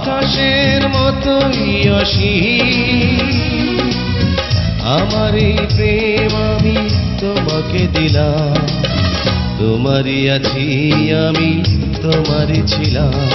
আকাশের মতো আমার এই প্রেম আমি তোমাকে দিলাম। তোমারই আছি আমি, তোমারই ছিলাম।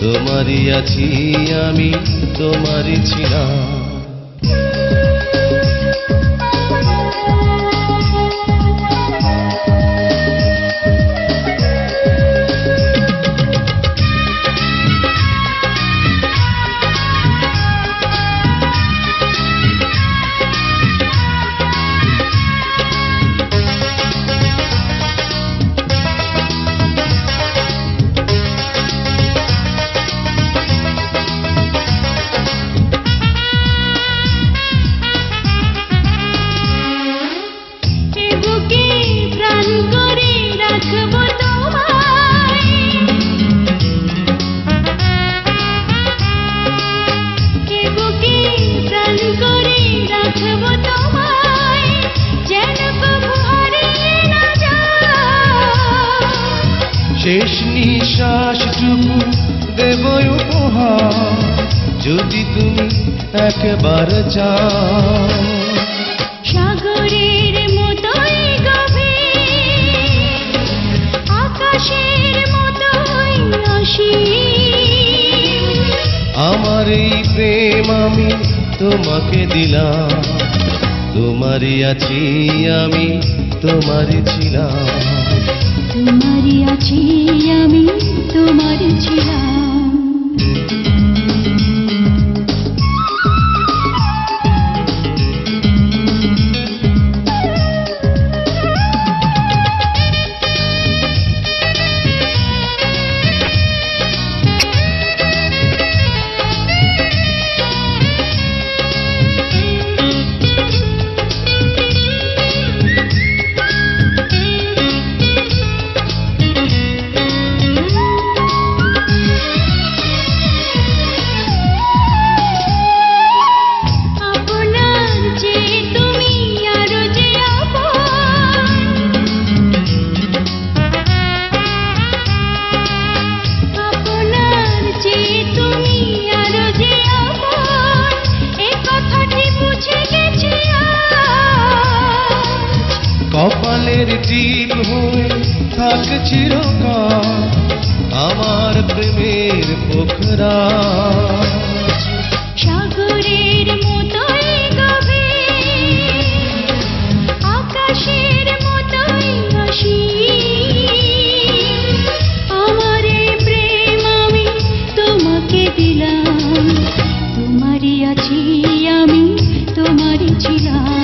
তোমারই আছি আমি, তোমারই ছিলাম। শেষ নিঃশ্বাসটুকু দেব উপহার যদি তুমি একবার চাও। আমার এই প্রেম আমি তোমাকে দিলাম। তোমারই আছি আমি, তোমারই ছিলাম। তোমারই আছি আমি, তোমারই ছিলাম। কপালের টিপ হয়ে থাক চিরকাল আমার প্রেমের পোখরা। সাগরের আমার তোমাকে দিলাম, তোমারই আছি আমি, তোমারই ছিলাম।